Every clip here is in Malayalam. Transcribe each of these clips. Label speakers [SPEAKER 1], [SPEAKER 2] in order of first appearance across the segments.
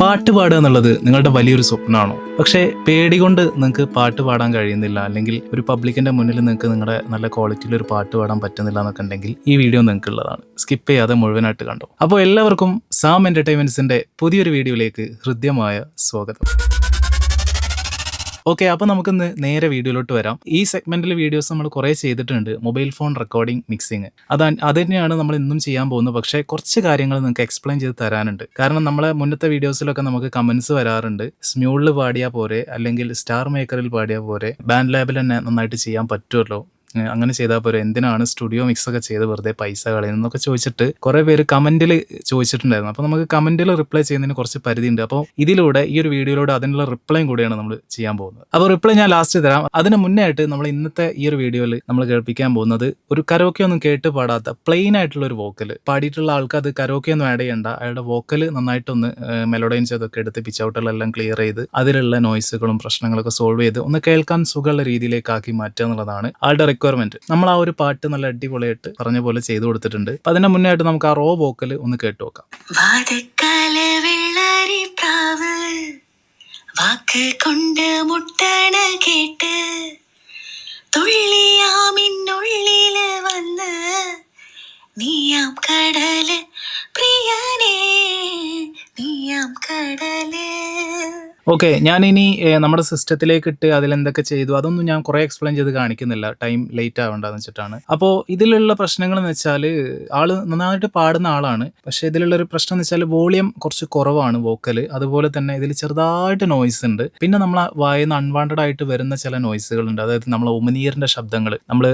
[SPEAKER 1] പാട്ട് പാടുക എന്നുള്ളത് നിങ്ങളുടെ വലിയൊരു സ്വപ്നമാണോ? പക്ഷേ പേടി കൊണ്ട് നിങ്ങൾക്ക് പാട്ട് പാടാൻ കഴിയുന്നില്ല അല്ലെങ്കിൽ ഒരു പബ്ലിക്കിന്റെ മുന്നിൽ നിങ്ങൾക്ക് നിങ്ങളുടെ നല്ല ക്വാളിറ്റിയിൽ ഒരു പാട്ട് പാടാൻ പറ്റുന്നില്ല എന്നൊക്കെ ഉണ്ടെങ്കിൽ ഈ വീഡിയോ നിങ്ങൾക്കുള്ളതാണ്. സ്കിപ്പ് ചെയ്യാതെ മുഴുവനായിട്ട് കണ്ടോ. അപ്പോൾ എല്ലാവർക്കും സാം എന്റർടൈൻമെന്റ്സിന്റെ പുതിയൊരു വീഡിയോയിലേക്ക് ഹൃദ്യമായ സ്വാഗതം. ഓക്കെ അപ്പോൾ നമുക്കിന്ന് നേരെ വീഡിയോയിലോട്ട് വരാം. ഈ സെഗ്മെന്റിലെ വീഡിയോസ് നമ്മൾ കുറേ ചെയ്തിട്ടുണ്ട്. മൊബൈൽ ഫോൺ റെക്കോർഡിംഗ് മിക്സിങ് അതാ അത് തന്നെയാണ് നമ്മൾ ഇന്നും ചെയ്യാൻ പോകുന്നത്. പക്ഷേ കുറച്ച് കാര്യങ്ങൾ നിങ്ങൾക്ക് എക്സ്പ്ലെയിൻ ചെയ്ത് തരാനുണ്ട്. കാരണം നമ്മളെ മുന്നത്തെ വീഡിയോസിലൊക്കെ നമുക്ക് കമന്റ്സ് വരാറുണ്ട്. സ്മ്യൂളിൽ പാടിയാൽ പോരെ. അല്ലെങ്കിൽ സ്റ്റാർ മേക്കറിൽ പാടിയാൽ പോരെ. ബാൻഡ് ലാബിൽ തന്നെ നന്നായിട്ട് ചെയ്യാൻ പറ്റുമല്ലോ അങ്ങനെ ചെയ്താൽ പോരെ. എന്തിനാണ് സ്റ്റുഡിയോ മിക്സ് ഒക്കെ ചെയ്ത് വെറുതെ പൈസ കളയുന്നതെന്നൊക്കെ ചോദിച്ചിട്ട് കുറേ പേര് കമന്റിൽ ചോദിച്ചിട്ടുണ്ടായിരുന്നു. അപ്പോൾ നമുക്ക് കമന്റിൽ റിപ്ലൈ ചെയ്യുന്നതിന് കുറച്ച് പരിധിയുണ്ട്. അപ്പോൾ ഇതിലൂടെ ഈ ഒരു വീഡിയോയിലൂടെ അതിനുള്ള റിപ്ലൈയും കൂടിയാണ് നമ്മൾ ചെയ്യാൻ പോകുന്നത്. അപ്പോൾ റിപ്ലൈ ഞാൻ ലാസ്റ്റ് തരാം. അതിന് മുന്നേ ആയിട്ട് നമ്മൾ ഇന്നത്തെ ഈ ഒരു വീഡിയോയിൽ നമ്മൾ കേൾപ്പിക്കാൻ പോകുന്നത് ഒരു കരോക്കെ ഒന്നും കേട്ട് പാടാത്ത പ്ലെയിൻ ആയിട്ടുള്ള ഒരു വോക്കൽ പാടിയിട്ടുള്ള ആൾക്ക് അത് കരോക്കെ ഒന്നും ആഡ് ചെയ്യണ്ട. അയാളുടെ വോക്കൽ നന്നായിട്ടൊന്ന് മെലോഡൈൻസ് അതൊക്കെ എടുത്ത് പിച്ച് ഔട്ടുകളെല്ലാം ക്ലിയർ ചെയ്ത് അതിലുള്ള നോയ്സുകളും പ്രശ്നങ്ങളൊക്കെ സോൾവ് ചെയ്ത് ഒന്ന് കേൾക്കാൻ സുഖമുള്ള രീതിയിലേക്കാക്കി മാറ്റുക എന്നുള്ളതാണ് ആളുടെ റിക്വയർമെന്റ് നമ്മൾ ആ ഒരു പാട്ട് നല്ല അടിപൊളിയായിട്ട് പറഞ്ഞ പോലെ ചെയ്തു കൊടുത്തിട്ടുണ്ട്. അപ്പൊ അതിന്റെ മുന്നേ ആയിട്ട് നമുക്ക് ആ റോ വോക്കൽ ഒന്ന് കേട്ടു നോക്കാം.
[SPEAKER 2] വാക്ക് കൊണ്ട് മുട്ടണ കേട്ട് തുള്ളിയാമിന്നുള്ളിൽ വന്ന് നീയാം കടൽ പ്രിയനേ നീയാം കടൽ.
[SPEAKER 1] ഓക്കെ ഞാനിനി നമ്മുടെ സിസ്റ്റത്തിലേക്ക് ഇട്ട് അതിലെന്തൊക്കെ ചെയ്തു അതൊന്നും ഞാൻ കുറെ എക്സ്പ്ലെയിൻ ചെയ്ത് കാണിക്കുന്നില്ല. ടൈം ലേറ്റ് ആവേണ്ടെന്ന് വെച്ചിട്ടാണ്. അപ്പോൾ ഇതിലുള്ള പ്രശ്നങ്ങൾ എന്ന് വെച്ചാൽ ആൾ നന്നായിട്ട് പാടുന്ന ആളാണ്. പക്ഷെ ഇതിലുള്ള ഒരു പ്രശ്നം എന്ന് വെച്ചാൽ വോളിയം കുറച്ച് കുറവാണ് വോക്കൽ അതുപോലെ തന്നെ ഇതിൽ ചെറുതായിട്ട് നോയ്സ് ഉണ്ട്. പിന്നെ നമ്മൾ വായന്ന് അൺവാണ്ടഡ് ആയിട്ട് വരുന്ന ചില നോയ്സുകളുണ്ട് അതായത് നമ്മളെ ഉമിനീരിന്റെ ശബ്ദങ്ങൾ നമ്മൾ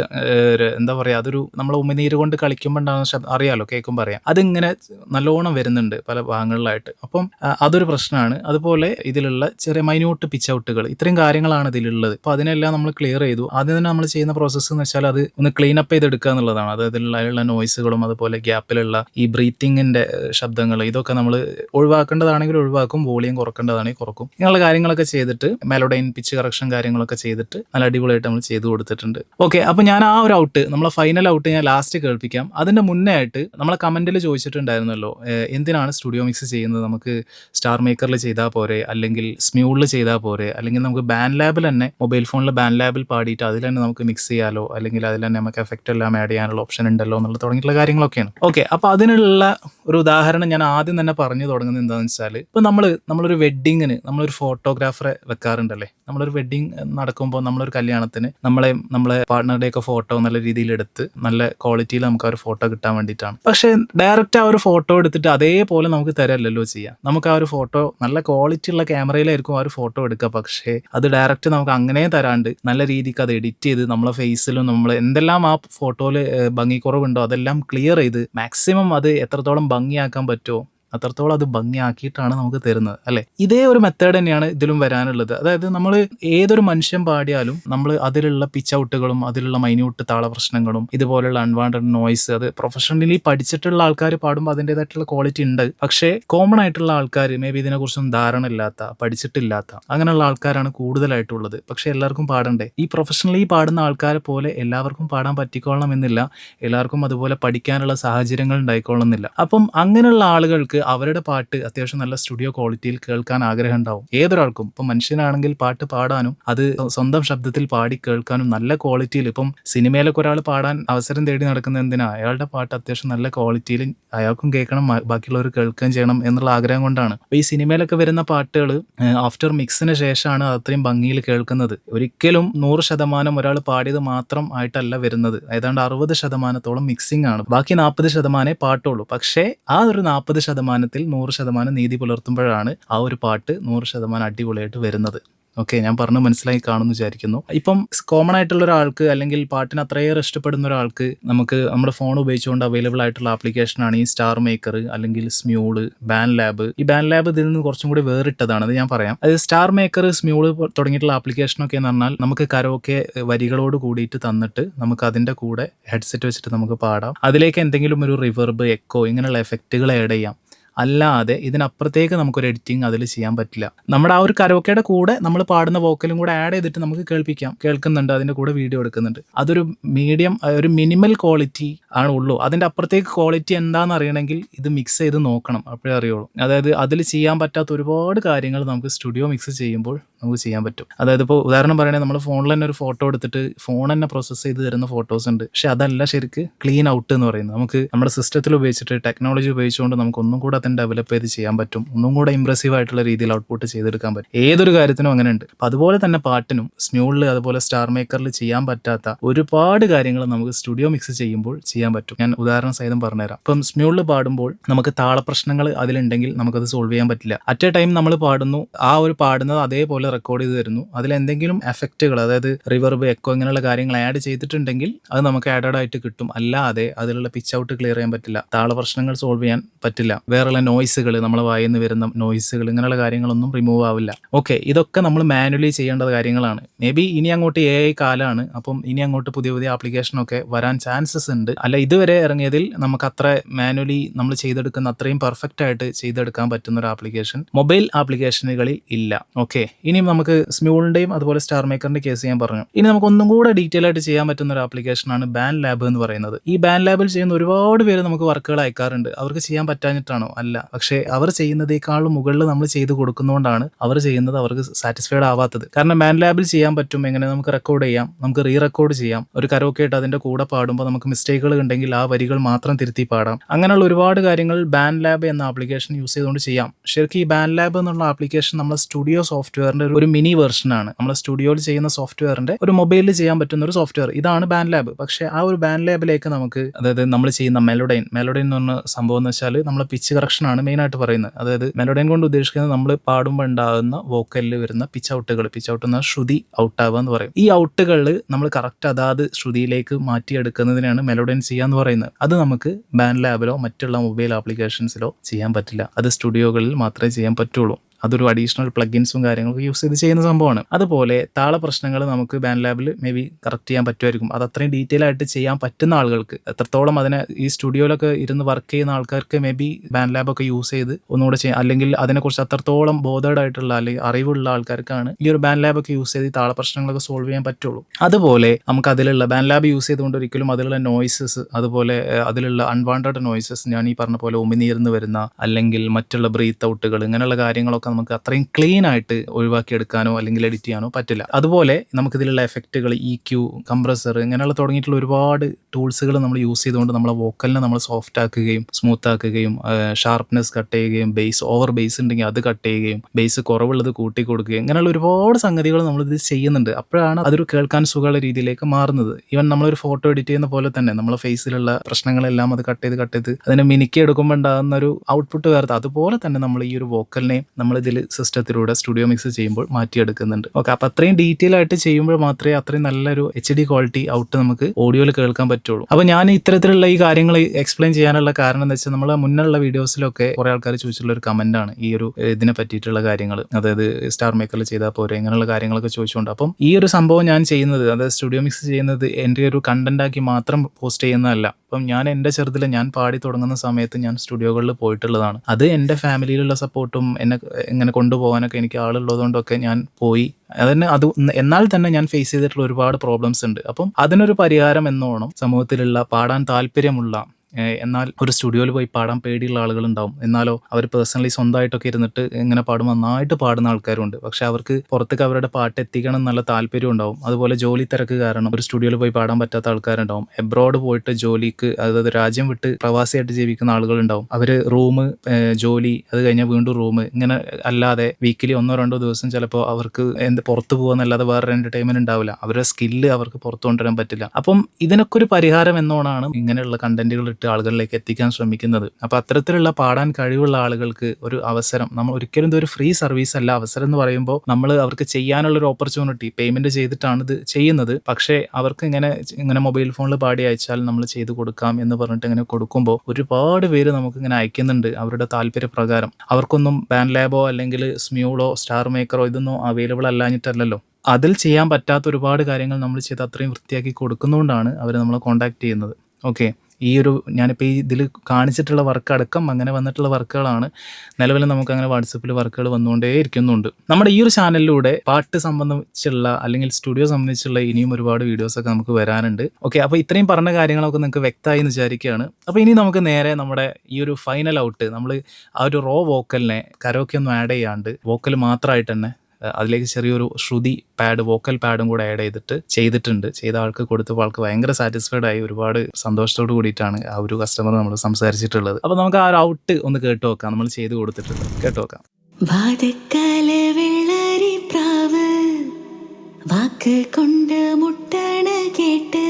[SPEAKER 1] എന്താ പറയുക അതൊരു നമ്മളെ ഉമിനീര് കൊണ്ട് കളിക്കുമ്പോൾ ഉണ്ടാകുന്ന ശബ്ദം അറിയാലോ കേൾക്കുമ്പോൾ അറിയാം. അതിങ്ങനെ നല്ലോണം വരുന്നുണ്ട് പല ഭാഗങ്ങളിലായിട്ട്. അപ്പം അതൊരു പ്രശ്നമാണ്. അതുപോലെ ഇതിലുള്ള ചെറിയ മൈന്യൂട്ട് പിച്ച് ഔട്ടുകൾ ഇത്രയും കാര്യങ്ങളാണ് ഇതിലുള്ളത്. അപ്പോൾ അതിനെല്ലാം നമ്മൾ ക്ലിയർ ചെയ്തു. ആദ്യം തന്നെ നമ്മൾ ചെയ്യുന്ന പ്രോസസ്സ് എന്ന് വെച്ചാൽ അത് ഒന്ന് ക്ലീൻ അപ്പ് ചെയ്തെടുക്കുക എന്നുള്ളതാണ്. അതായത് അതിലുള്ള നോയ്സുകളും അതുപോലെ ഗ്യാപ്പിലുള്ള ഈ ബ്രീത്തിങ്ങിന്റെ ശബ്ദങ്ങൾ ഇതൊക്കെ നമ്മൾ ഒഴിവാക്കേണ്ടതാണെങ്കിൽ ഒഴിവാക്കും വോളിയം കുറക്കേണ്ടതാണെങ്കിൽ കുറക്കും. ഇങ്ങനെയുള്ള കാര്യങ്ങളൊക്കെ ചെയ്തിട്ട് മെലോഡൈൻ പിച്ച് കറക്ഷൻ കാര്യങ്ങളൊക്കെ ചെയ്തിട്ട് നല്ല അടിപൊളിയായിട്ട് നമ്മൾ ചെയ്തു കൊടുത്തിട്ടുണ്ട്. ഓക്കെ അപ്പോൾ ഞാൻ ആ ഒരു ഔട്ട് നമ്മളെ ഫൈനൽ ഔട്ട് ഞാൻ ലാസ്റ്റ് കേൾപ്പിക്കാം. അതിന്റെ മുന്നേ ആയിട്ട് നമ്മളെ കമന്റിൽ ചോദിച്ചിട്ടുണ്ടായിരുന്നല്ലോ എന്തിനാണ് സ്റ്റുഡിയോ മിക്സ് ചെയ്യുന്നത്? നമുക്ക് സ്റ്റാർ മേക്കറിൽ ചെയ്താൽ പോരെ? അല്ലെങ്കിൽ സ്മ്യൂളിൽ ചെയ്താൽ പോരെ. അല്ലെങ്കിൽ നമുക്ക് ബാൻഡ് ലാബിൽ തന്നെ മൊബൈൽ ഫോണിൽ ബാൻഡ് ലാബിൽ പാടിയിട്ട് അതിൽ തന്നെ നമുക്ക് മിക്സ് ചെയ്യാലോ അല്ലെങ്കിൽ അതിൽ തന്നെ നമുക്ക് എഫക്റ്റ് എല്ലാം ആഡ് ചെയ്യാനുള്ള ഓപ്ഷൻ ഉണ്ടല്ലോ എന്നുള്ള തുടങ്ങിയിട്ടുള്ള കാര്യങ്ങളൊക്കെയാണ്. ഓക്കെ അപ്പോൾ അതിനുള്ള ഒരു ഉദാഹരണം ഞാൻ ആദ്യം തന്നെ പറഞ്ഞു തുടങ്ങുന്നത് എന്താണെന്ന് വെച്ചാൽ ഇപ്പോൾ നമ്മൾ നമ്മളൊരു വെഡ്ഡിങ്ങിന് നമ്മളൊരു ഫോട്ടോഗ്രാഫറെ വെക്കാറുണ്ടല്ലേ? നമ്മളൊരു വെഡ്ഡിങ് നടക്കുമ്പോൾ നമ്മളൊരു കല്യാണത്തിന് നമ്മളെ നമ്മളെ പാർട്ട്ണറുടെ ഒക്കെ ഫോട്ടോ നല്ല രീതിയിൽ എടുത്ത് നല്ല ക്വാളിറ്റിയിൽ നമുക്ക് ആ ഒരു ഫോട്ടോ കിട്ടാൻ വേണ്ടിയിട്ടാണ്. പക്ഷേ ഡയറക്റ്റ് ആ ഒരു ഫോട്ടോ എടുത്തിട്ട് അതേപോലെ നമുക്ക് തരല്ലല്ലോ ചെയ്യാം. നമുക്ക് ആ ഒരു ഫോട്ടോ നല്ല ക്വാളിറ്റി ഉള്ള ക്യാമറയിലായിരിക്കും ആ ഒരു ഫോട്ടോ എടുക്കുക പക്ഷേ അത് ഡയറക്റ്റ് നമുക്ക് അങ്ങനെ തരാണ്ട് നല്ല രീതിക്ക് അത് എഡിറ്റ് ചെയ്ത് നമ്മളെ ഫേസിലും നമ്മൾ എന്തെല്ലാം ആ ഫോട്ടോയിൽ ഭംഗിക്കുറവുണ്ടോ അതെല്ലാം ക്ലിയർ ചെയ്ത് മാക്സിമം അത് എത്രത്തോളം ഭംഗിയാക്കാൻ പറ്റുമോ അത്രത്തോളം അത് ഭംഗിയാക്കിയിട്ടാണ് നമുക്ക് തരുന്നത് അല്ലെ? ഇതേ ഒരു മെത്തേഡ് തന്നെയാണ് ഇതിലും വരാനുള്ളത്. അതായത് നമ്മൾ ഏതൊരു മനുഷ്യൻ പാടിയാലും നമ്മൾ അതിലുള്ള പിച്ച് ഔട്ടുകളും അതിലുള്ള മൈന്യൂട്ട് താള പ്രശ്നങ്ങളും ഇതുപോലുള്ള അൺവാണ്ടഡ് നോയ്സ് അത് പ്രൊഫഷണലി പഠിച്ചിട്ടുള്ള ആൾക്കാർ പാടുമ്പോൾ അതിന്റെതായിട്ടുള്ള ക്വാളിറ്റി ഉണ്ട്. പക്ഷേ കോമൺ ആയിട്ടുള്ള ആൾക്കാർ മേ ബി ഇതിനെക്കുറിച്ചൊന്നും ധാരണ ഇല്ലാത്ത പഠിച്ചിട്ടില്ലാത്ത അങ്ങനെയുള്ള ആൾക്കാരാണ് കൂടുതലായിട്ടുള്ളത്. പക്ഷേ എല്ലാവർക്കും പാടണ്ടേ? ഈ പ്രൊഫഷണലി പാടുന്ന ആൾക്കാരെ പോലെ എല്ലാവർക്കും പാടാൻ പറ്റിക്കോളണമെന്നില്ല. എല്ലാവർക്കും അതുപോലെ പഠിക്കാനുള്ള സാഹചര്യങ്ങൾ ഉണ്ടായിക്കോളണമെന്നില്ല. അപ്പം അങ്ങനെയുള്ള ആളുകൾക്ക് അവരുടെ പാട്ട് അത്യാവശ്യം നല്ല സ്റ്റുഡിയോ ക്വാളിറ്റിയിൽ കേൾക്കാൻ ആഗ്രഹം ഉണ്ടാവും ഏതൊരാൾക്കും ഇപ്പം മനുഷ്യനാണെങ്കിൽ പാട്ട് പാടാനും അത് സ്വന്തം ശബ്ദത്തിൽ പാടി കേൾക്കാനും നല്ല ക്വാളിറ്റിയിൽ ഇപ്പം സിനിമയിലൊക്കെ ഒരാൾ പാടാൻ അവസരം തേടി നടക്കുന്ന എന്തിനാ? അയാളുടെ പാട്ട് അത്യാവശ്യം നല്ല ക്വാളിറ്റിയിൽ അയാൾക്കും കേൾക്കണം ബാക്കിയുള്ളവർ കേൾക്കുകയും ചെയ്യണം എന്നുള്ള ആഗ്രഹം കൊണ്ടാണ്. അപ്പൊ ഈ സിനിമയിലൊക്കെ വരുന്ന പാട്ടുകൾ ആഫ്റ്റർ മിക്സിന് ശേഷമാണ് അത് അത്രയും ഭംഗിയിൽ കേൾക്കുന്നത്. ഒരിക്കലും നൂറ് ശതമാനം ഒരാൾ പാടിയത് മാത്രം ആയിട്ടല്ല വരുന്നത്. ഏതാണ്ട് അറുപത് ശതമാനത്തോളം മിക്സിംഗ് ആണ് ബാക്കി നാൽപ്പത് ശതമാനമേ പാട്ടുള്ളൂ. പക്ഷേ ആ ഒരു നാൽപ്പത് ശതമാനത്തിൽ നൂറ് ശതമാനം നീതി പുലർത്തുമ്പോഴാണ് ആ ഒരു പാട്ട് നൂറ് ശതമാനം അടിപൊളിയായിട്ട് വരുന്നത്. ഓക്കെ ഞാൻ പറഞ്ഞു മനസ്സിലായി കാണുമെന്ന് വിചാരിക്കുന്നു. ഇപ്പം കോമൺ ആയിട്ടുള്ള ഒരാൾക്ക് അല്ലെങ്കിൽ പാട്ടിന് അത്രയേറെ ഇഷ്ടപ്പെടുന്ന ഒരാൾക്ക് നമുക്ക് നമ്മുടെ ഫോൺ ഉപയോഗിച്ചുകൊണ്ട് അവൈലബിൾ ആയിട്ടുള്ള ആപ്ലിക്കേഷനാണ് ഈ സ്റ്റാർ മേക്കർ അല്ലെങ്കിൽ സ്മ്യൂൾ ബാൻ ലാബ് ഈ ബാൻ ലാബ് ഇതിൽ നിന്ന് കുറച്ചും കൂടി വേറിട്ടതാണ് അത് ഞാൻ പറയാം. അത് സ്റ്റാർ മേക്കർ സ്മ്യൂൾ തുടങ്ങിയിട്ടുള്ള ആപ്ലിക്കേഷനൊക്കെ എന്ന് പറഞ്ഞാൽ നമുക്ക് കരോക്കെ വരികളോട് കൂടിയിട്ട് തന്നിട്ട് നമുക്ക് അതിന്റെ കൂടെ ഹെഡ്സെറ്റ് വെച്ചിട്ട് നമുക്ക് പാടാം. അതിലേക്ക് എന്തെങ്കിലും ഒരു റിവർബ് എക്കോ ഇങ്ങനെയുള്ള എഫക്റ്റുകൾ ആഡ് ചെയ്യാം. അല്ലാതെ ഇതിനപ്പുറത്തേക്ക് നമുക്കൊരു എഡിറ്റിംഗ് അതിൽ ചെയ്യാൻ പറ്റില്ല. നമ്മുടെ ആ ഒരു കരോക്കയുടെ കൂടെ നമ്മൾ പാടുന്ന വോക്കലും കൂടെ ആഡ് ചെയ്തിട്ട് നമുക്ക് കേൾപ്പിക്കാം. കേൾക്കുന്നുണ്ട് അതിന്റെ കൂടെ വീഡിയോ എടുക്കുന്നുണ്ട്. അതൊരു മീഡിയം ഒരു മിനിമൽ ക്വാളിറ്റി ആണ് ഉള്ളൂ. അതിന്റെ അപ്പുറത്തേക്ക് ക്വാളിറ്റി എന്താണെന്ന് അറിയണമെങ്കിൽ ഇത് മിക്സ് ചെയ്ത് നോക്കണം അപ്പോഴേ അറിയുള്ളൂ. അതായത് അതിൽ ചെയ്യാൻ പറ്റാത്ത ഒരുപാട് കാര്യങ്ങൾ നമുക്ക് സ്റ്റുഡിയോ മിക്സ് ചെയ്യുമ്പോൾ നമുക്ക് ചെയ്യാൻ പറ്റും. അതായത് ഇപ്പോൾ ഉദാഹരണം പറയുകയാണെങ്കിൽ നമ്മൾ ഫോണിൽ തന്നെ ഒരു ഫോട്ടോ എടുത്തിട്ട് ഫോൺ തന്നെ പ്രോസസ്സ് ചെയ്ത് തരുന്ന ഫോട്ടോസ് ഉണ്ട്. പക്ഷെ അതല്ല ശരിക്ക് ക്ലീൻ ഔട്ട് എന്ന് പറയുന്നത്. നമുക്ക് നമ്മുടെ സിസ്റ്റത്തിൽ ഉപയോഗിച്ചിട്ട് ടെക്നോളജി ഉപയോഗിച്ചുകൊണ്ട് നമുക്ക് ഒന്നും കൂടെ അതിന് ഡെവലപ്പ് ചെയ്ത് ചെയ്യാൻ പറ്റും. ഒന്നും കൂടെ ഇംപ്രസീവ് ആയിട്ടുള്ള രീതിയിൽ ഔട്ട്പുട്ട് ചെയ്തെടുക്കാൻ പറ്റും. ഏതൊരു കാര്യത്തിനും അങ്ങനെ ഉണ്ട് അപ്പൊ അതുപോലെ തന്നെ പാട്ടിനും സ്മ്യൂളിൽ അതുപോലെ സ്റ്റാർ മേക്കറിൽ ചെയ്യാൻ പറ്റാത്ത ഒരുപാട് കാര്യങ്ങൾ നമുക്ക് സ്റ്റുഡിയോ മിക്സ് ചെയ്യുമ്പോൾ ചെയ്യാൻ പറ്റും. ഞാൻ ഉദാഹരണം സഹിതം പറഞ്ഞുതരാം. ഇപ്പം സ്മ്യൂളിൽ പാടുമ്പോൾ നമുക്ക് താളപ്രശ്നങ്ങൾ അതിലുണ്ടെങ്കിൽ നമുക്കത് സോൾവ് ചെയ്യാൻ പറ്റില്ല. അറ്റ് എ ടൈം നമ്മൾ പാടുന്നു. ആ ഒരു പാടുന്നത് അതേപോലെ റെക്കോർഡ് ചെയ്ത് തരുന്നു. അതിൽ എന്തെങ്കിലും എഫക്റ്റുകൾ അതായത് റിവർബ് എക്കോ ഇങ്ങനെയുള്ള കാര്യങ്ങൾ ആഡ് ചെയ്തിട്ടുണ്ടെങ്കിൽ അത് നമുക്ക് ആഡഡ് ആയിട്ട് കിട്ടും. അല്ലാതെ അതിലുള്ള പിച്ച് ഔട്ട് ക്ലിയർ ചെയ്യാൻ പറ്റില്ല. താള പ്രശ്നങ്ങൾ സോൾവ് ചെയ്യാൻ പറ്റില്ല. വേറെയുള്ള നോയ്സുകൾ നമ്മൾ വായിന്ന് വരുന്ന നോയ്സുകൾ ഇങ്ങനെയുള്ള കാര്യങ്ങളൊന്നും റിമൂവ് ആവില്ല. ഓക്കെ ഇതൊക്കെ നമ്മൾ മാനുവലി ചെയ്യേണ്ട കാര്യങ്ങളാണ്. മേ ബി ഇനി അങ്ങോട്ട് എ ഐ കാലമാണ് അപ്പം ഇനി അങ്ങോട്ട് പുതിയ പുതിയ ആപ്ലിക്കേഷനൊക്കെ വരാൻ ചാൻസസ് ഉണ്ട്. അല്ല ഇതുവരെ ഇറങ്ങിയതിൽ നമുക്ക് അത്ര മാനുവലി നമ്മൾ ചെയ്തെടുക്കുന്ന അത്രയും പെർഫെക്റ്റ് ആയിട്ട് ചെയ്തെടുക്കാൻ പറ്റുന്ന ഒരു ആപ്ലിക്കേഷൻ മൊബൈൽ ആപ്ലിക്കേഷനുകളിൽ ഇല്ല. ഓക്കെ ഇനി നമുക്ക് സ്മ്യൂളിന്റെയും അതുപോലെ സ്റ്റാർ മേക്കറിന്റെ കേസ് ഞാൻ പറഞ്ഞു. ഇനി നമുക്ക് ഒന്നും കൂടെ ഡീറ്റെയിൽ ആയിട്ട് ചെയ്യാൻ പറ്റുന്ന ഒരു ആപ്ലിക്കേഷനാണ് ബാൻ ലാബ് എന്ന് പറയുന്നത്. ഈ ബാൻ ലാബിൽ ചെയ്യുന്ന ഒരുപാട് പേര് നമുക്ക് വർക്കുകൾ അയക്കാറുണ്ട്. അവർക്ക് ചെയ്യാൻ പറ്റാഞ്ഞിട്ടാണോ? അല്ല. പക്ഷേ അവർ ചെയ്യുന്നതേക്കാളും മുകളിൽ നമ്മൾ ചെയ്ത് കൊടുക്കുന്നതുകൊണ്ടാണ് അവർ ചെയ്യുന്നത് അവർക്ക് സാറ്റിസ്ഫൈഡ് ആവാത്തത്. കാരണം മാൻ ലാബിൽ ചെയ്യാൻ പറ്റും എങ്ങനെ നമുക്ക് റെക്കോർഡ് ചെയ്യാം നമുക്ക് റീ റെക്കോർഡ് ചെയ്യാം ഒരു കരോക്കേട്ട് അതിന്റെ കൂടെ പാടുമ്പോൾ നമുക്ക് മിസ്റ്റേക്കുകൾ ഉണ്ടെങ്കിൽ ആ വരികൾ മാത്രം തിരുത്തി പാടാം. അങ്ങനെയുള്ള ഒരുപാട് കാര്യങ്ങൾ ബാൻ ലാബ് എന്ന ആപ്ലിക്കേഷൻ യൂസ് ചെയ്തുകൊണ്ട് ചെയ്യാം. ശരിക്കും ഈ ബാൻ ലാബ് എന്നുള്ള ആപ്ലിക്കേഷൻ നമ്മുടെ സ്റ്റുഡിയോ സോഫ്റ്റ്വെയറിന്റെ ഒരു മിനി വേർഷൻ ആണ്. നമ്മുടെ സ്റ്റുഡിയോയിൽ ചെയ്യുന്ന സോഫ്റ്റ്വെയറിന്റെ ഒരു മൊബൈലിൽ ചെയ്യാൻ പറ്റുന്ന ഒരു സോഫ്റ്റ്വെയർ ഇതാണ് ബാൻ ലാബ് പക്ഷേ ആ ഒരു ബാൻ ലാബിലേക്ക് നമുക്ക് അതായത് നമ്മൾ ചെയ്യുന്ന മെലോഡൈൻ മെലോഡൈൻ എന്ന് പറഞ്ഞ സംഭവം എന്ന് വെച്ചാൽ നമ്മൾ പിച്ച് കറക്ഷൻ ആണ് മെയിനായിട്ട് പറയുന്നത്. അതായത് മെലോഡിയൻ കൊണ്ട് ഉദ്ദേശിക്കുന്നത് നമ്മൾ പാടുമ്പോൾ ഉണ്ടാകുന്ന വോക്കലിൽ വരുന്ന പിച്ച് ഔട്ടുകൾ പിച്ച് ഔട്ട് എന്ന ശ്രുതി ഔട്ടാവുക എന്ന് പറയും. ഈ ഔട്ടുകൾ നമ്മൾ കറക്റ്റ് അതാത് ശ്രുതിയിലേക്ക് മാറ്റിയെടുക്കുന്നതിനാണ് മെലോഡിയൻ ചെയ്യുക എന്ന് പറയുന്നത്. അത് നമുക്ക് ബാൻ ലാബിലോ മറ്റുള്ള മൊബൈൽ ആപ്ലിക്കേഷൻസിലോ ചെയ്യാൻ പറ്റില്ല. അത് സ്റ്റുഡിയോകളിൽ മാത്രമേ ചെയ്യാൻ പറ്റുള്ളൂ. അതൊരു അഡീഷണൽ പ്ലഗിൻസും കാര്യങ്ങളൊക്കെ യൂസ് ചെയ്ത് ചെയ്യുന്ന സംഭവമാണ്. അതുപോലെ താള പ്രശ്നങ്ങൾ നമുക്ക് ബാൻ ലാബിൽ മേ ബി കറക്റ്റ് ചെയ്യാൻ പറ്റുമായിരിക്കും. അത് അത്രയും ഡീറ്റെയിൽ ആയിട്ട് ചെയ്യാൻ പറ്റുന്ന ആളുകൾക്ക് എത്രത്തോളം അതിനെ ഈ സ്റ്റുഡിയോയിലൊക്കെ ഇരുന്ന് വർക്ക് ചെയ്യുന്ന ആൾക്കാർക്ക് മേ ബി ബാൻ ലാബൊക്കെ യൂസ് ചെയ്ത് ഒന്നുകൂടെ ചെയ്യാം. അല്ലെങ്കിൽ അതിനെക്കുറിച്ച് അത്രത്തോളം ബോധേഡ് ആയിട്ടുള്ള അല്ലെങ്കിൽ അറിവുള്ള ആൾക്കാർക്കാണ് ഈ ഒരു ബാൻ ലാബൊക്കെ യൂസ് ചെയ്ത് താള പ്രശ്നങ്ങളൊക്കെ സോൾവ് ചെയ്യാൻ പറ്റുള്ളൂ. അതുപോലെ നമുക്ക് അതിലുള്ള ബാൻ ലാബ് യൂസ് ചെയ്തുകൊണ്ട് ഒരിക്കലും അതിലുള്ള നോയ്സസ് അതുപോലെ അതിലുള്ള അൺവാണ്ടഡ് നോയ്സസ് ഞാൻ ഈ പറഞ്ഞ പോലെ ഉമിനീർന്ന് വരുന്ന അല്ലെങ്കിൽ മറ്റുള്ള ബ്രീത്ത് ഔട്ടുകൾ ഇങ്ങനെയുള്ള കാര്യങ്ങളൊക്കെ നമുക്ക് അത്രയും ക്ലീൻ ആയിട്ട് ഒഴിവാക്കിയെടുക്കാനോ അല്ലെങ്കിൽ എഡിറ്റ് ചെയ്യാനോ പറ്റില്ല. അതുപോലെ നമുക്ക് ഇതിലുള്ള എഫക്റ്റുകൾ ഇ ക്യൂ കംപ്രസർ ഇങ്ങനെയുള്ള തുടങ്ങിയിട്ടുള്ള ഒരുപാട് ടൂൾസുകൾ നമ്മൾ യൂസ് ചെയ്തുകൊണ്ട് നമ്മളെ വോക്കലിനെ നമ്മൾ സോഫ്റ്റ് ആക്കുകയും സ്മൂത്ത് ആക്കുകയും ഷാർപ്നെസ് കട്ട് ചെയ്യുകയും ബേസ് ഓവർ ബേസ് ഉണ്ടെങ്കിൽ അത് കട്ട് ചെയ്യുകയും ബേസ് കുറവുള്ളത് കൂട്ടി കൊടുക്കുകയും ഇങ്ങനെയുള്ള ഒരുപാട് സംഗതികൾ നമ്മളിത് ചെയ്യുന്നുണ്ട്. അപ്പോഴാണ് അതൊരു കേൾക്കാൻ സുഖമുള്ള രീതിയിലേക്ക് മാറുന്നത്. ഈവൻ നമ്മളൊരു ഫോട്ടോ എഡിറ്റ് ചെയ്യുന്ന പോലെ തന്നെ നമ്മളെ ഫേസിലുള്ള പ്രശ്നങ്ങളെല്ലാം അത് കട്ട് ചെയ്ത് കട്ട് ചെയ്ത് അതിനെ മിനുക്കി എടുക്കുമ്പോൾ ഉണ്ടാകുന്ന ഒരു ഔട്ട്പുട്ട് വേറെ. അതുപോലെ തന്നെ നമ്മൾ ഈ ഒരു വോക്കലിനെയും നമ്മൾ ഇതിൽ സിസ്റ്റത്തിലൂടെ സ്റ്റുഡിയോ മിക്സ് ചെയ്യുമ്പോൾ മാറ്റിയെടുക്കുന്നുണ്ട്. ഓക്കെ അപ്പൊ അത്രയും ഡീറ്റെയിൽ ആയിട്ട് ചെയ്യുമ്പോൾ മാത്രമേ അത്രയും നല്ലൊരു എച്ച് ഡി ക്വാളിറ്റി ഔട്ട് നമുക്ക് ഓഡിയോയിൽ കേൾക്കാൻ പറ്റുള്ളൂ. അപ്പോൾ ഞാൻ ഇത്തരത്തിലുള്ള ഈ കാര്യങ്ങൾ എക്സ്പ്ലെയിൻ ചെയ്യാനുള്ള കാരണം എന്ന് വെച്ചാൽ നമ്മൾ മുന്നുള്ള വീഡിയോസിലൊക്കെ കുറെ ആൾക്കാർ ചോദിച്ചിട്ടുള്ള ഒരു കമന്റ് ആണ് ഈ ഒരു ഇതിനെ പറ്റിയിട്ടുള്ള കാര്യങ്ങൾ അതായത് സ്റ്റാർ മേക്കറിൽ ചെയ്താൽ പോരെ ഇങ്ങനെയുള്ള കാര്യങ്ങളൊക്കെ ചോദിച്ചുകൊണ്ട് അപ്പം ഈ ഒരു സംഭവം ഞാൻ ചെയ്യുന്നത് അതായത് സ്റ്റുഡിയോ മിക്സ് ചെയ്യുന്നത് എന്റെ ഒരു കണ്ടന്റ് ആക്കി മാത്രം പോസ്റ്റ് ചെയ്യുന്നതല്ല. അപ്പം ഞാൻ എന്റെ ചെറുതിൽ ഞാൻ പാടി തുടങ്ങുന്ന സമയത്ത് ഞാൻ സ്റ്റുഡിയോകളിൽ പോയിട്ടുള്ളതാണ്. അത് എന്റെ ഫാമിലിയിലുള്ള സപ്പോർട്ടും എന്നെ ഇങ്ങനെ കൊണ്ടുപോകാനൊക്കെ എനിക്ക് ആളുള്ളതുകൊണ്ടൊക്കെ ഞാൻ പോയി. അതിന് അത് എന്നാൽ തന്നെ ഞാൻ ഫേസ് ചെയ്തിട്ടുള്ള ഒരുപാട് പ്രോബ്ലംസ് ഉണ്ട്. അപ്പം അതിനൊരു പരിഹാരം എന്നോണം സമൂഹത്തിലുള്ള പാടാൻ താല്പര്യമുള്ള എന്നാൽ ഒരു സ്റ്റുഡിയോയിൽ പോയി പാടാൻ പേടിയുള്ള ആളുകളുണ്ടാവും. എന്നാലോ അവർ പേഴ്സണലി സ്വന്തമായിട്ടൊക്കെ ഇരുന്നിട്ട് ഇങ്ങനെ പാടും. നന്നായിട്ട് പാടുന്ന ആൾക്കാരുണ്ട്. പക്ഷെ അവർക്ക് പുറത്തേക്ക് അവരുടെ പാട്ട് എത്തിക്കണം എന്നുള്ള താല്പര്യം ഉണ്ടാവും. അതുപോലെ ജോലി തിരക്ക് കാരണം ഒരു സ്റ്റുഡിയോയിൽ പോയി പാടാൻ പറ്റാത്ത ആൾക്കാരുണ്ടാവും. എബ്രോഡ് പോയിട്ട് ജോലിക്ക് അതായത് രാജ്യം വിട്ട് പ്രവാസിയായിട്ട് ജീവിക്കുന്ന ആളുകളുണ്ടാവും. അവർ റൂം ജോലി അത് കഴിഞ്ഞാൽ വീണ്ടും റൂം ഇങ്ങനെ അല്ലാതെ വീക്കിലി ഒന്നോ രണ്ടോ ദിവസം ചിലപ്പോൾ അവർക്ക് എന്ത് പുറത്ത് പോകുന്നല്ലാതെ വേറെ എന്റർടൈൻമെന്റ് ഉണ്ടാവില്ല. അവരുടെ സ്കില്ല് അവർക്ക് പുറത്തു കൊണ്ടുവരാൻ പറ്റില്ല. അപ്പം ഇതിനൊക്കെ ഒരു പരിഹാരം എന്നോണാണ് ഇങ്ങനെയുള്ള കണ്ടന്റുകൾ ഇട്ട് ആളുകളിലേക്ക് എത്തിക്കാൻ ശ്രമിക്കുന്നത്. അപ്പോൾ അത്തരത്തിലുള്ള പാടാൻ കഴിവുള്ള ആളുകൾക്ക് ഒരു അവസരം നമ്മൾ ഒരിക്കലും ഇതൊരു ഫ്രീ സർവീസ് അല്ല. അവസരം എന്ന് പറയുമ്പോൾ നമ്മൾ അവർക്ക് ചെയ്യാനുള്ള ഒരു ഓപ്പർച്യൂണിറ്റി പേയ്മെന്റ് ചെയ്തിട്ടാണ് ഇത് ചെയ്യുന്നത്. പക്ഷേ അവർക്ക് ഇങ്ങനെ ഇങ്ങനെ മൊബൈൽ ഫോണിൽ പാടി അയച്ചാൽ നമ്മൾ ചെയ്തു കൊടുക്കാം എന്ന് പറഞ്ഞിട്ട് ഇങ്ങനെ കൊടുക്കുമ്പോൾ ഒരുപാട് പേര് നമുക്ക് ഇങ്ങനെ അയക്കുന്നുണ്ട് അവരുടെ താല്പര്യപ്രകാരം. അവർക്കൊന്നും ബാൻ ലാബോ അല്ലെങ്കിൽ സ്മ്യൂളോ സ്റ്റാർ മേക്കറോ ഇതൊന്നും അവൈലബിൾ അല്ലാഞ്ഞിട്ടല്ലല്ലോ. അതിൽ ചെയ്യാൻ പറ്റാത്ത ഒരുപാട് കാര്യങ്ങൾ നമ്മൾ ചെയ്ത് അത്രയും വൃത്തിയാക്കി കൊടുക്കുന്നതുകൊണ്ടാണ് അവർ നമ്മളെ കോൺടാക്ട് ചെയ്യുന്നത്. ഓക്കെ ഈ ഒരു ഞാനിപ്പോൾ ഈ ഇതിൽ കാണിച്ചിട്ടുള്ള വർക്ക് അടക്കം അങ്ങനെ വന്നിട്ടുള്ള വർക്കുകളാണ് നിലവിൽ നമുക്ക് അങ്ങനെ വാട്സപ്പിൽ വർക്കുകൾ വന്നുകൊണ്ടേ ഇരിക്കുന്നുണ്ട്. നമ്മുടെ ഈ ഒരു ചാനലിലൂടെ പാട്ട് സംബന്ധിച്ചുള്ള അല്ലെങ്കിൽ സ്റ്റുഡിയോ സംബന്ധിച്ചുള്ള ഇനിയും ഒരുപാട് വീഡിയോസൊക്കെ നമുക്ക് വരാനുണ്ട്. ഓക്കെ അപ്പോൾ ഇത്രയും പറഞ്ഞ കാര്യങ്ങളൊക്കെ നിങ്ങൾക്ക് വ്യക്തമായി എന്ന് വിചാരിക്കുകയാണ്. അപ്പോൾ ഇനി നമുക്ക് നേരെ നമ്മുടെ ഈ ഒരു ഫൈനൽ ഔട്ട് നമ്മൾ ആ ഒരു റോ വോക്കലിനെ കരോക്കെ ഒന്നും ആഡ് ചെയ്യാണ്ട് വോക്കൽ മാത്രമായിട്ട് തന്നെ അതിലേക്ക് ചെറിയൊരു ശ്രുതി പാഡ് വോക്കൽ പാഡും കൂടെ ആഡ് ചെയ്തിട്ട് ചെയ്തിട്ടുണ്ട്. ചെയ്ത ആൾക്ക് കൊടുത്തപ്പോൾ ആൾക്ക് ഭയങ്കര സാറ്റിസ്ഫൈഡ് ആയി. ഒരുപാട് സന്തോഷത്തോട് കൂടിയിട്ടാണ് ആ ഒരു കസ്റ്റമർ നമ്മൾ സംസാരിച്ചിട്ടുള്ളത്. അപ്പോൾ നമുക്ക് ആ ഒരു ഔട്ട് ഒന്ന് കേട്ട് നോക്കാം. നമ്മൾ ചെയ്ത് കൊടുത്തിട്ടുണ്ട്. കേട്ട് നോക്കാം.
[SPEAKER 2] വാക്ക് കൊണ്ട് മുട്ടണ കേട്ട്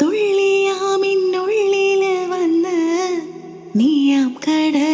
[SPEAKER 2] തുള്ളിയാമിന്നുള്ളിൽ വന്ന് നീയാം കടൽ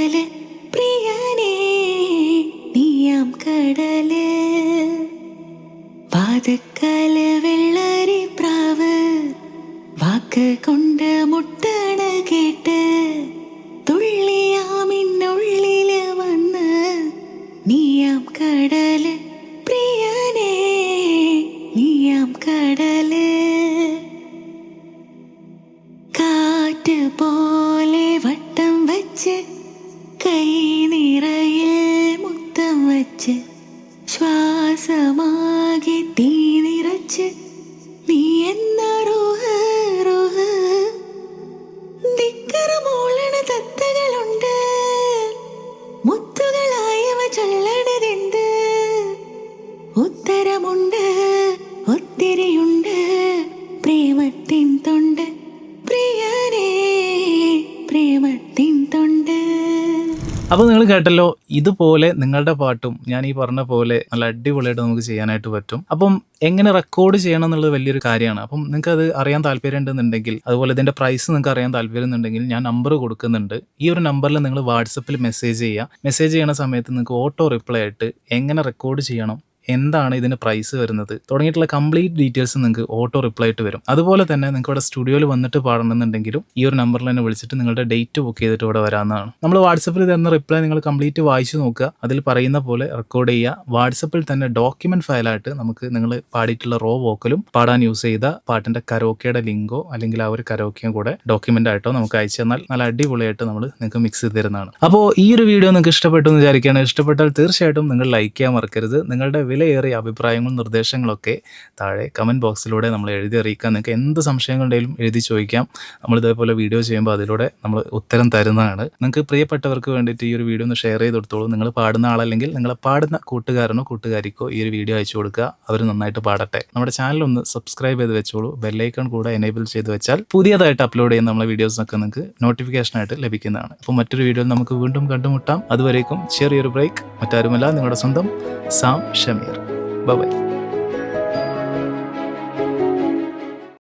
[SPEAKER 1] അപ്പോൾ നിങ്ങൾ കേട്ടല്ലോ ഇതുപോലെ നിങ്ങളുടെ പാട്ടും ഞാൻ ഈ പറഞ്ഞ പോലെ നല്ല അടിപൊളിയായിട്ട് നമുക്ക് ചെയ്യാനായിട്ട് പറ്റും. അപ്പം എങ്ങനെ റെക്കോർഡ് ചെയ്യണം എന്നുള്ളത് വലിയൊരു കാര്യമാണ്. അപ്പം നിങ്ങൾക്ക് അത് അറിയാൻ താല്പര്യം ഉണ്ടെന്നുണ്ടെങ്കിൽ അതുപോലെ ഇതിന്റെ പ്രൈസ് നിങ്ങൾക്ക് അറിയാൻ താല്പര്യം ഉണ്ടെങ്കിൽ ഞാൻ നമ്പർ കൊടുക്കുന്നുണ്ട്. ഈ ഒരു നമ്പറിൽ നിങ്ങൾ വാട്സപ്പിൽ മെസ്സേജ് ചെയ്യുക. മെസ്സേജ് ചെയ്യണ സമയത്ത് നിങ്ങൾക്ക് ഓട്ടോ റിപ്ലൈ ആയിട്ട് എങ്ങനെ റെക്കോർഡ് ചെയ്യണം എന്താണ് ഇതിന് പ്രൈസ് വരുന്നത്? തുടങ്ങിയിട്ടുള്ള കംപ്ലീറ്റ് ഡീറ്റെയിൽസ് നിങ്ങൾക്ക് ഓട്ടോ റിപ്ലൈ ആയിട്ട് വരും. അതുപോലെ തന്നെ നിങ്ങൾക്ക് ഇവിടെ സ്റ്റുഡിയോയിൽ വന്നിട്ട് പാടണമെന്നുണ്ടെങ്കിലും ഈ ഒരു നമ്പറിൽ തന്നെ വിളിച്ചിട്ട് നിങ്ങളുടെ ഡേറ്റ് ബുക്ക് ചെയ്തിട്ട് ഇവിടെ വരാവുന്നതാണ്. നമ്മൾ വാട്സപ്പിൽ തരുന്ന റിപ്ലൈ നിങ്ങൾ കംപ്ലീറ്റ് വായിച്ചു നോക്കുക. അതിൽ പറയുന്ന പോലെ റെക്കോർഡ് ചെയ്യുക. വാട്സപ്പിൽ തന്നെ ഡോക്യുമെന്റ് ഫയലായിട്ട് നമുക്ക് നിങ്ങൾ പാടിയിട്ടുള്ള റോ വോക്കലും പാടാൻ യൂസ് ചെയ്ത പാട്ടിന്റെ കരോക്കയുടെ ലിങ്കോ അല്ലെങ്കിൽ ആ ഒരു കരോക്കയും കൂടെ ഡോക്യുമെന്റ് ആയിട്ടോ നമുക്ക് അയച്ചു തന്നാൽ നല്ല അടിപൊളിയായിട്ട് നമ്മൾ നിങ്ങൾക്ക് മിക്സ് ചെയ്ത് തരുന്നതാണ്. അപ്പോൾ ഈ ഒരു വീഡിയോ നിങ്ങൾക്ക് ഇഷ്ടപ്പെട്ടു എന്ന് വിചാരിക്കുകയാണ്. ഇഷ്ടപ്പെട്ടാൽ തീർച്ചയായിട്ടും നിങ്ങൾ ലൈക്ക് ചെയ്യാൻ മറക്കരുത്. നിങ്ങളുടെ വിലയേറിയ അഭിപ്രായങ്ങളും നിർദ്ദേശങ്ങളൊക്കെ താഴെ കമന്റ് ബോക്സിലൂടെ നമ്മൾ എഴുതി അറിയിക്കാം. നിങ്ങൾക്ക് എന്ത് സംശയങ്ങളുണ്ടെങ്കിലും എഴുതി ചോദിക്കാം. നമ്മൾ ഇതേപോലെ വീഡിയോ ചെയ്യുമ്പോൾ അതിലൂടെ നമ്മൾ ഉത്തരം തരുന്നതാണ്. നിങ്ങൾക്ക് പ്രിയപ്പെട്ടവർക്ക് വേണ്ടിയിട്ട് ഈ ഒരു വീഡിയോ ഒന്ന് ഷെയർ ചെയ്ത് കൊടുത്തോളൂ. നിങ്ങൾ പാടുന്ന ആളല്ലെങ്കിൽ നിങ്ങളെ പാടുന്ന കൂട്ടുകാരനോ കൂട്ടുകാരിക്കോ ഈ ഒരു വീഡിയോ അയച്ചു കൊടുക്കുക. അവർ നന്നായിട്ട് പാടട്ടെ. നമ്മുടെ ചാനൽ ഒന്ന് സബ്സ്ക്രൈബ് ചെയ്ത് വെച്ചോളൂ. ബെല്ലൈക്കൺ കൂടെ എനേബിൾ ചെയ്ത് വെച്ചാൽ പുതിയതായിട്ട് അപ്ലോഡ് ചെയ്യുന്ന നമ്മളെ വീഡിയോസൊക്കെ നിങ്ങൾക്ക് നോട്ടിഫിക്കേഷൻ ആയിട്ട് ലഭിക്കുന്നതാണ്. അപ്പോൾ മറ്റൊരു വീഡിയോയിൽ നമുക്ക് വീണ്ടും കണ്ടുമുട്ടാം. അതുവരേക്കും ചെറിയൊരു ബ്രേക്ക് മറ്റാരുമല്ല നിങ്ങളുടെ സ്വന്തം സാം ഷമീർ ബൈ